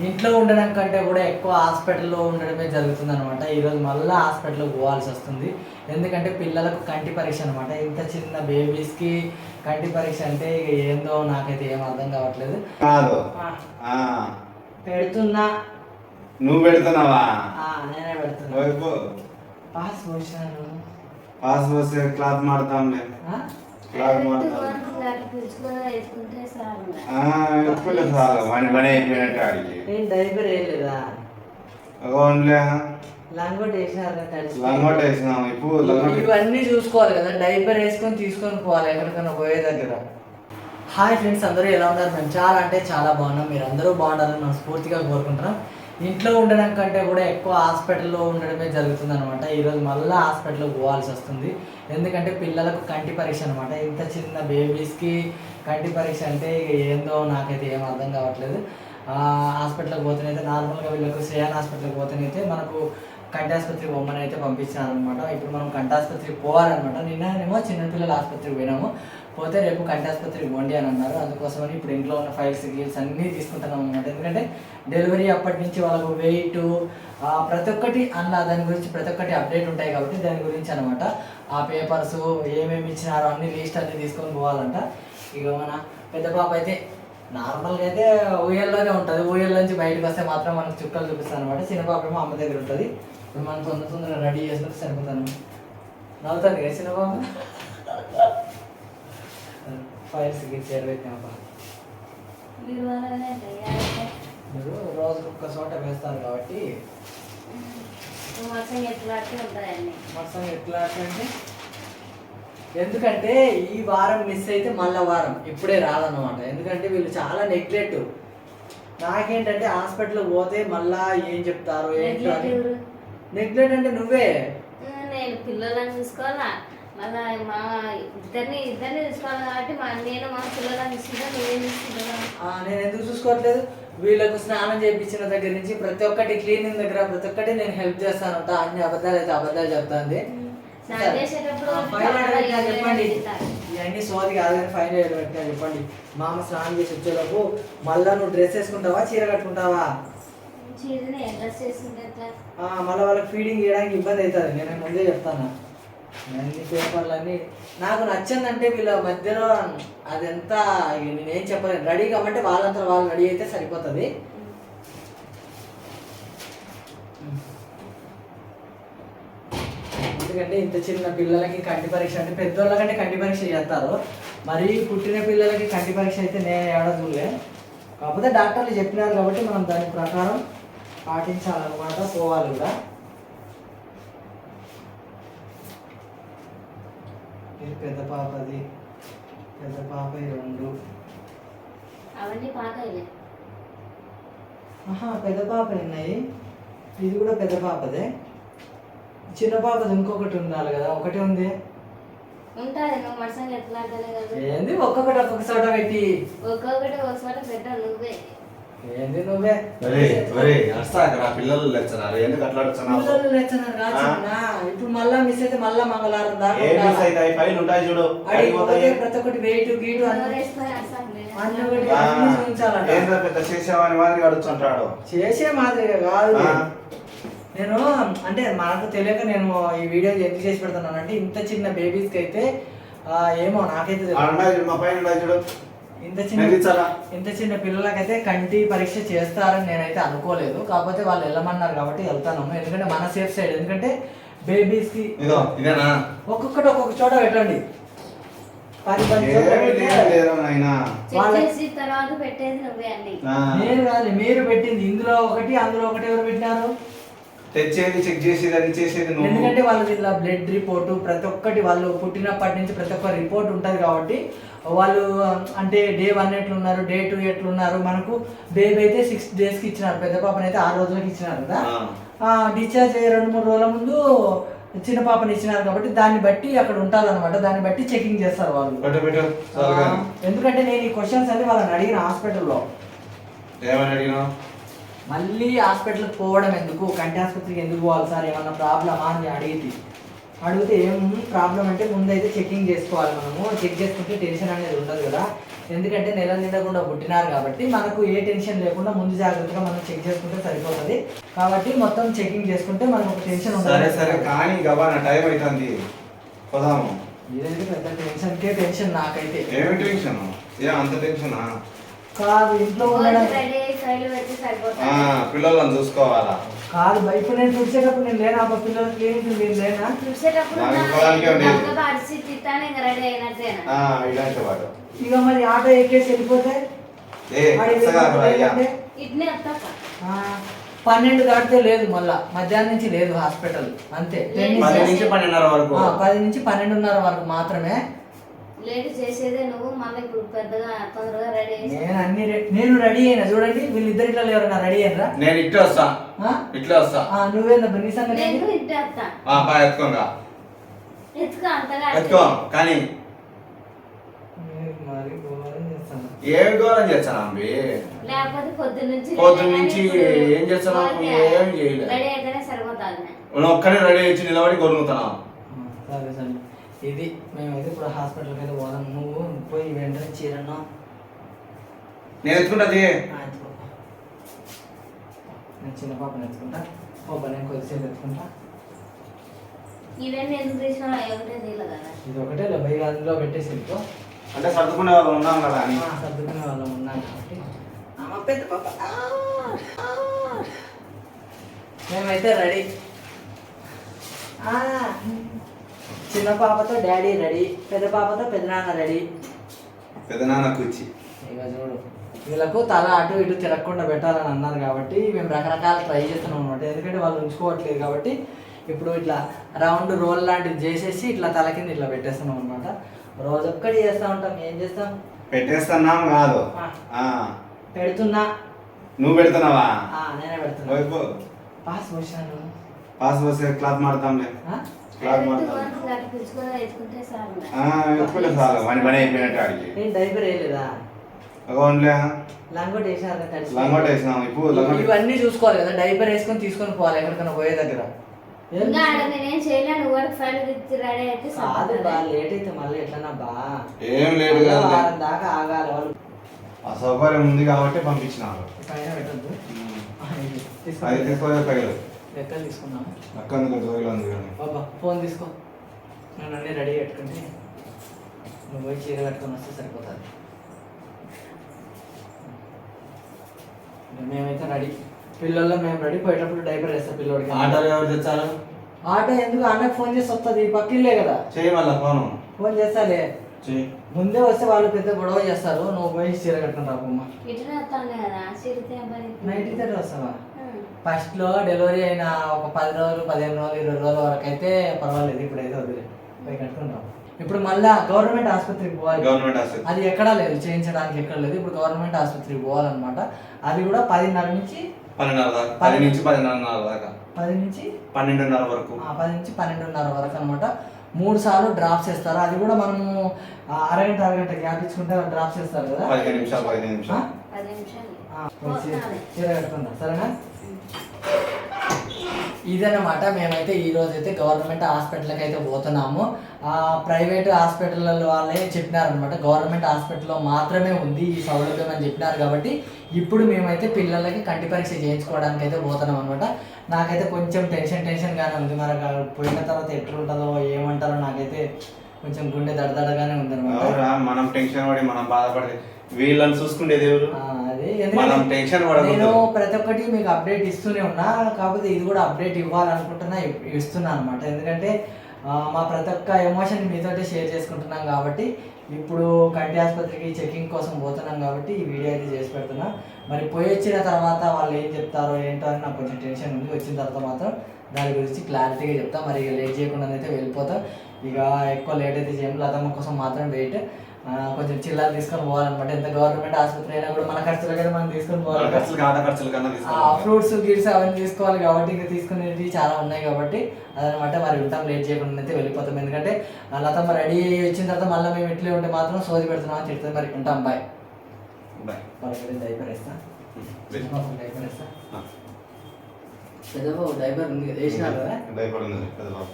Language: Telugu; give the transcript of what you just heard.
ఇంట్లో ఉండడం కంటే కూడా ఎక్కువ హాస్పిటల్లో ఉండడమే జరుగుతుంది అనమాట ఈరోజు మళ్ళీ హాస్పిటల్కి పోవాల్సి వస్తుంది. ఎందుకంటే పిల్లలకు కంటి పరీక్ష అనమాట ఇంత చిన్న బేబీస్కి కంటి పరీక్ష అంటే ఇక ఏందో నాకైతే ఏం అర్థం కావట్లేదు. కాదు. పెడుతున్నా. నువ్వు పెడుతున్నావా? నేనే పెడుతున్నా. పాస్ పోసాను పాస్ పోస్తే క్లాత్ మాడతాంలే ఎప్పుడు చాలు వాడి పని అయిపోయినట్టు ఆడికి. నేను డైపర్ వేయలేదా ఓన్లే లంగోట్. లంగోట్ వేసినాం. ఇప్పుడు లంగోట్ ఇవన్నీ చూసుకోవాలి కదా. డైపర్ వేసుకొని తీసుకొని పోవాలి ఎక్కడికైనా పోయే దగ్గర. హాయ్ ఫ్రెండ్స్ అందరూ ఎలా ఉన్నారు? మేము చాలా అంటే చాలా బాగున్నాం. మీరు అందరూ బాగుండాలని మనం స్ఫూర్తిగా కోరుకుంటున్నాం. ఇంట్లో ఉండడం కంటే కూడా ఎక్కువ హాస్పిటల్లో ఉండడమే జరుగుతుంది అనమాట ఈరోజు మళ్ళీ హాస్పిటల్కి పోవాల్సి వస్తుంది. ఎందుకంటే పిల్లలకు కంటి పరీక్ష అనమాట ఇంత చిన్న బేబీస్కి కంటి పరీక్ష అంటే ఏందో నాకైతే ఏం అర్థం కావట్లేదు. హాస్పిటల్కి పోతేనైతే నార్మల్గా వీళ్ళకు శ్రేయాన్ హాస్పిటల్కి పోతేనైతే మనకు కంటి ఆసుపత్రికి అయితే పంపించారు అనమాట ఇప్పుడు మనం కంటాసుపత్రికి పోవాలన్నమాట. పోవాలన్నమాట ఏమో చిన్నపిల్లల ఆసుపత్రికి పోయినాము. పోతే రేపు కంటి ఆసుపత్రికి అని అన్నారు. అందుకోసమని ఇప్పుడు ఇంట్లో ఉన్న ఫైల్స్ గీల్స్ అన్నీ తీసుకుంటున్నాం అనమాట ఎందుకంటే డెలివరీ అప్పటి నుంచి వాళ్ళకు వెయిట్ ప్రతి ఒక్కటి అన్న దాని గురించి ప్రతి ఒక్కటి అప్డేట్ ఉంటాయి కాబట్టి దాని గురించి అనమాట ఆ పేపర్స్ ఏమేమి ఇచ్చినారో అన్ని లిస్ట్ అన్ని తీసుకొని పోవాలంట. ఇక మన పెద్ద పాప అయితే నార్మల్గా అయితే ఊయల్లోనే ఉంటుంది. ఊయల్లో నుంచి బయటకు వస్తే మాత్రం మనకు చుక్కలు చూపిస్తాను అనమాట చిన్న పాప ఏమో అమ్మ దగ్గర ఉంటుంది. ఇప్పుడు మనం తొందర తొందరగా రెడీ చేసుకుంటే సరిపోతాను నవ్వుతాను కదా చిన్న పాప? గిట్స్ ఎడబెట్టిన పాప మీరు రోజుకు ఒక్క చోట వేస్తారు కాబట్టి మొత్తం ఎట్లా అంటే ఎందుకంటే ఈ వారం మిస్ అయితే మళ్ళా వారం. ఇప్పుడే రాదన్నమాట ఎందుకంటే వీళ్ళు చాలా నెగ్లెక్ట్ నాకేంటంటే హాస్పిటల్కి పోతే మళ్ళా ఏం చెప్తారు ఏంటో? నెగ్లెక్ట్ అంటే నువ్వే. నేను పిల్లలను చూసుకోవాలా? మళ్ళా మా ఇద్దరిని ఇద్దరిని చూసుకోవాలి కాబట్టి మా నేను మా పిల్లలను చూసుకుంటా నువ్వేం చూసుకుంటున్నావు ఆ, నేను ఎందుకు చూసుకోవట్లేదు? వీళ్ళకు స్నానం చేయించిన దగ్గర నుంచి ప్రతి ఒక్కటి క్లీనింగ్ దగ్గర ప్రతి ఒక్కటి నేను హెల్ప్ చేస్తానంట అన్ని అబద్ధాలు అయితే అబద్ధాలు పెట్టినా చెప్పండి. ఇవన్నీ సోది కాదు కానీ ఫైన్ పెట్టినా చెప్పండి. మామ స్నానం చేసి వచ్చేలోపు మళ్ళా నువ్వు డ్రెస్ వేసుకుంటావా చీర కట్టుకుంటావా? మళ్ళీ వాళ్ళకి ఫీడింగ్ చేయడానికి ఇబ్బంది అవుతుంది. నేను ముందే చెప్తాను. అన్ని పేపర్లన్నీ నాకు నచ్చిందంటే వీళ్ళ మధ్యలో అదంతా నేనేం చెప్పలేను. రెడీ కాబట్టి వాళ్ళంతా వాళ్ళు రెడీ అయితే సరిపోతుంది. ఎందుకంటే ఇంత చిన్న పిల్లలకి కంటి పరీక్ష అంటే పెద్దోళ్ళకంటే కంటి పరీక్ష చేస్తారు. మరీ పుట్టిన పిల్లలకి కంటి పరీక్ష అయితే నేను ఏడ చూడలే. కాకపోతే డాక్టర్లు చెప్పినారు కాబట్టి మనం దాని ప్రకారం పాటించాలన్నమాట పోవాలి కూడా. ఇది పెద్ద పాపది పెద్ద పాప రెండు. అవన్నీ పాకాయిలే ఆహా పెద్ద పాప ఉన్నాయి. ఇది కూడా పెద్ద పాపదే. చిన్న పాపది ఇంకొకటి ఉండాలి కదా ఒకటి ఉంది. ఉంటుంది నువ్వు మనసులో ఎట్లా ఏంది ఒక్కొక్కటి ఒక్కొక్క చోట పెట్టి. ఒక్కొక్కటి ఒకసారి పెట్ట నువ్వే. ఏంది నువ్వే? ఒరే ఒరే అస్తా అక్కడ పిల్లలు లెచ్చనారు ఎందుకు అట్లా అడుగుతున్నావు పిల్లలు లేచన్నారు కాదు చిన్న. ఇప్పుడు మళ్ళా మిస్ అయితే మళ్ళా మంగళవారం దాకా ఏ మిస్ ఉండాలి. అవుతాయి ఫైల్ ఉంటాయి చూడు. అడిగి పోతే అయిపోతాయి ప్రతి ఒక్కటి వెయిట్ గీటు ఎవరు అన్ని వేసుకొని అస్సాం లేదు. అన్ని ఒకటి ఆ, అన్ని చూపించాలంట. ఏందో పెద్ద చేసేవాని మాదిరి అడుగుతుంటాడు చేసే మాదిరిగా కాదు. ఆ. నేను అంటే మనకు తెలియక నేను ఈ వీడియో ఎందుకు చేసి పెడుతున్నాను అంటే ఇంత చిన్న బేబీస్కి అయితే ఆ, ఏమో నాకైతే తెలియదు. మా పైన ఉన్నాయి చూడు. ఇంత చిన్న ఇంత చిన్న పిల్లలకైతే కంటి పరీక్ష చేస్తారని నేనైతే అనుకోలేదు. కాకపోతే వాళ్ళు వెళ్ళమన్నారు కాబట్టి వెళ్తాను ఎందుకంటే మన సేఫ్ సైడ్ ఎందుకంటే ఇదో ఇదేనా? ఒక్కొక్కటి ఒక్కొక్క చోట పెట్టండి. నేను కాదు మీరు పెట్టింది. ఇందులో ఒకటి అందులో ఒకటి ఎవరు పెట్టినారు? తెచ్చేది చెక్ చేసేది అది చేసేది ఎందుకంటే వాళ్ళది ఇలా బ్లడ్ రిపోర్ట్ ప్రతి ఒక్కటి వాళ్ళు పుట్టినప్పటి నుంచి ప్రతి ఒక్క రిపోర్ట్ ఉంటుంది కాబట్టి వాళ్ళు అంటే డే వన్ ఎట్లున్నారు డే టూ ఎట్లున్నారు మనకు బేబీ అయితే సిక్స్ డేస్కి ఇచ్చినారు పెద్ద పాపని అయితే ఆరు రోజులకి ఇచ్చినారు కదా. ఆ. డిశ్చార్జ్ అయ్యే రెండు మూడు రోజుల ముందు చిన్న పాపని ఇచ్చినారు కాబట్టి దాన్ని బట్టి అక్కడ ఉంటారు అనమాట దాన్ని బట్టి చెకింగ్ చేస్తారు వాళ్ళు. ఎందుకంటే నేను ఈ క్వశ్చన్స్ అన్ని వాళ్ళని అడిగిన హాస్పిటల్లో. ఏమని అడిగినావు? మళ్ళీ హాస్పిటల్కి పోవడం ఎందుకు? కంటి ఆసుపత్రికి ఎందుకు పోవాలి సార్? ఏమన్నా ప్రాబ్లమా అని అడిగింది. అడిగితే ఏం ప్రాబ్లం అంటే ముందు అయితే చెకింగ్ చేసుకోవాలి మనము. చెక్ చేసుకుంటే టెన్షన్ అనేది ఉండదు కదా. ఎందుకంటే నెల నిండకుండా పుట్టినారు కాబట్టి మనకు ఏ టెన్షన్ లేకుండా ముందు జాగ్రత్తగా మనం చెక్ చేసుకుంటే సరిపోతుంది. కాబట్టి మొత్తం చెకింగ్ చేసుకుంటే మనకు ఒక టెన్షన్ సరే ఉండదు. సరే కానీ గబా నా టైం అవుతుంది పోదాము. ఇదేంటి పెద్ద టెన్షన్కే టెన్షన్ నాకైతే. ఏమి టెన్షన్? ఏ అంత టెన్షనా? కాదు ఇంట్లో ఉండడం పిల్లలను చూసుకోవాలా? కాదు బయట నేను చూసేటప్పుడు నేను లేనా? ఆ పిల్లలకి క్లీనింగ్ నేను లేనా? చూసేటప్పుడు ఇలాంటి వాడు. ఇక మరి ఆటో ఎక్కేసి వెళ్ళిపోతే పన్నెండు దాటితే లేదు మళ్ళా. మధ్యాహ్నం నుంచి లేదు హాస్పిటల్. అంతే. పది నుంచి- నుంచి పన్నెండున్నర వరకు. ఆ, పది నుంచి పన్నెండున్నర వరకు మాత్రమే లేట్ చేసేదే నువ్వు మళ్ళీ ఇప్పుడు పెద్దగా తొందరగా రెడీ నేను అన్ని నేను రెడీ అయినా చూడండి వీళ్ళిద్దరిలో ఎవరైనా రెడీ అయినరా? నేను ఇట్లా వస్తా. ఇట్లా వస్తా. నీ సంగతి? నేను ఇంటే వస్తా. ఆ, పా ఎత్తుకోగా ఎత్తుకో అంతగా ఎత్తుకో కానీ మరి ఘోరం చేస్తాను. చేస్తాను అంబి? లేకపోతే పొద్దున్న నుంచి పొద్దున్న నుంచి ఏం చేస్తున్నావు? ఏం చేయలే. రెడీ అయితేనే ఒక్కడే రెడీ అయ్యి నిలబడి సరే ఇది మేమైతే ఇప్పుడు హాస్పిటల్కి అయితే పోదాం. నువ్వు పోయి వెంటనే చీరను నేను ఎత్తుకుంటది ఆ, ఎత్తుకో. నేను చిన్న పాపని ఎత్తుకుంటా. పాప నేను కొద్దిసేపు ఎత్తుకుంటా. ఇవన్నీ ఎందుకు తీసినా ఒకటే తీయలే కదా. ఇది ఒకటే బయట అందులో పెట్టేసి వెళ్ళిపో అంటే సర్దుకునే వాళ్ళు ఉన్నాం కదా అని. ఆ, సర్దుకునే వాళ్ళం ఉన్నాం కాబట్టి. అమ్మ పెద్ద పాప. మేమైతే రెడీ. చిన్న పాపతో డాడీ రెడీ పెద్ద పాపతో పెద్దనాన్న రెడీ. పెద్దనాన్న కూర్చి. ఇక చూడు వీళ్ళకు తల అటు ఇటు తిరగకుండా పెట్టాలని అన్నారు కాబట్టి మేము రకరకాల ట్రై చేస్తున్నాం అనమాట ఎందుకంటే వాళ్ళు ఉంచుకోవట్లేదు కాబట్టి ఇప్పుడు ఇట్లా రౌండ్ రోల్ లాంటిది చేసేసి ఇట్లా తల కింద ఇట్లా పెట్టేస్తున్నాం అనమాట రోజు ఒక్కటి చేస్తూ ఉంటాం. ఏం చేస్తాం? పెట్టేస్తున్నాం కాదు. ఆ, పెడుతున్నా. నువ్వు పెడుతున్నావా? ఆ, నేనే పెడుతున్నా. వైపు పాస్ వచ్చాను పాస్ పోసే క్లాత్ మాడతాంలే ఎత్తుకుంటే చాలు. పని అయిపోయినట్టు డైపర్ వేయలేదా? లంగోట్ వేసినాం. ఇప్పుడు లంగోట్. ఇవన్నీ చూసుకోవాలి కదా. డైపర్ వేసుకొని తీసుకొని పోవాలి ఎక్కడికైనా పోయే దగ్గర. ఏం లేదు దాకా ఆగాలి వాళ్ళు. ఆ సౌకర్యం ఉంది కాబట్టి పంపించినారు. పైన పెట్టద్దు. అది తీసుకోలే పైలు లెక్కలు తీసుకున్నాం అక్కందుకు దూరం ఉంది కానీ బాబా ఫోన్ తీసుకో. నేను అన్నీ రెడీ పెట్టుకుంటే నువ్వు పోయి చీర కట్టుకొని వస్తే సరిపోతుంది. మేమైతే రెడీ. పిల్లల్లో మేము రెడీ పోయేటప్పుడు డైపర్ వేస్తాం పిల్లోడికి. ఆటోలు ఎవరు తెచ్చారు? ఆటో ఎందుకు? అన్నకు ఫోన్ చేసి వస్తుంది. పక్కిల్లే కదా. చేయి మళ్ళా ఫోను? ఫోన్ చేస్తాలే. ముందే వస్తే వాళ్ళు పెద్ద గొడవ చేస్తారు. నువ్వు పోయి చీర కట్టుకుని పని నైట్ తోటి వస్తావా. ఫస్ట్లో డెలివరీ అయిన ఒక పది రోజులు పదిహేను రోజులు ఇరవై రోజుల వరకు అయితే పర్వాలేదు. ఇప్పుడైతే వదిలే. పోయి కట్టుకుంటాం ఇప్పుడు మళ్ళా గవర్నమెంట్ ఆసుపత్రికి పోవాలి. గవర్నమెంట్ హాస్పిటల్ అది ఎక్కడా లేదు. చేయించడానికి ఎక్కడ లేదు. ఇప్పుడు గవర్నమెంట్ ఆసుపత్రికి పోవాలన్నమాట. అది కూడా పదిన్నర నుంచి పన్నెండున్నర దాకా. పది నుంచి పదిన్నర దాకా. పది నుంచి పన్నెండున్నర వరకు. ఆ, పది నుంచి పన్నెండున్నర వరకు అనమాట మూడు సార్లు డ్రాప్స్ వేస్తారు అది కూడా మనము అరగంట అరగంట గ్యాప్ ఇచ్చుకుంటే డ్రాప్స్ వేస్తారు కదా? పదిహేను నిమిషాలు పదిహేను సరేనా? ఇదనమాట మేమైతే ఈ అయితే గవర్నమెంట్ హాస్పిటల్కి అయితే పోతున్నాము. ఆ ప్రైవేట్ హాస్పిటల్ వాళ్ళే చెప్పినారనమాట గవర్నమెంట్ హాస్పిటల్లో మాత్రమే ఉంది ఈ సౌలభ్యం అని చెప్పినారు కాబట్టి ఇప్పుడు మేమైతే పిల్లలకి కంటి పరీక్ష చేయించుకోవడానికి అయితే పోతున్నాం అనమాట నాకైతే కొంచెం టెన్షన్ టెన్షన్గానే ఉంది. మరి పోయిన తర్వాత ఎట్లుంటుందో ఏమంటారో నాకైతే కొంచెం గుండె దడదడగానే ఉందన్నమాట. అవురా మనం టెన్షన్ పడి మనం బాధపడి వీళ్ళని చూసుకునేది ఎవరు? మనం టెన్షన్ నేను ప్రతి ఒక్కటి మీకు అప్డేట్ ఇస్తూనే ఉన్నా కాకపోతే ఇది కూడా అప్డేట్ ఇవ్వాలనుకుంటున్నా ఇస్తున్నా అనమాట ఎందుకంటే మా ప్రతి ఒక్క ఎమోషన్ మీతోటే షేర్ చేసుకుంటున్నాం కాబట్టి ఇప్పుడు కంటి ఆసుపత్రికి చెకింగ్ కోసం పోతున్నాం కాబట్టి ఈ వీడియో అయితే చేసి పెడుతున్నా. మరి పోయి వచ్చిన తర్వాత వాళ్ళు ఏం చెప్తారో ఏంటో అని నాకు కొంచెం టెన్షన్ ఉంది. వచ్చిన తర్వాత మాత్రం దాని గురించి క్లారిటీగా చెప్తా. మరి ఇక లేట్ చేయకుండా అయితే వెళ్ళిపోతా. ఇక ఎక్కువ లేట్ అయితే చేయం లతమ్మ కోసం మాత్రం వెయిట్ కొంచెం చిల్లర తీసుకొని పోవాలన్నమాట. ఎంత గవర్నమెంట్ ఆసుపత్రి అయినా కూడా మన ఖర్చులు కదా మనం తీసుకొని పోవాలి. ఖర్చులు ఖర్చుల కన్నా ఫ్రూట్స్ గిట్స్ అవన్నీ తీసుకోవాలి కాబట్టి ఇంకా తీసుకునేవి చాలా ఉన్నాయి కాబట్టి అదనమాట మరి ఉంటాం లేట్ చేయకుండా అయితే వెళ్ళిపోతాం. ఎందుకంటే లతమ్మ రెడీ అయ్యి వచ్చిన తర్వాత మళ్ళీ మేము ఇట్లే ఉంటే మాత్రం సోది పెడుతున్నాం అని చెప్తుంది. మరి ఉంటాం. Bye. Bye. Diaper. Diaper diaper ఉంది కదా వేసినారు కదా? పెద్ద బాబు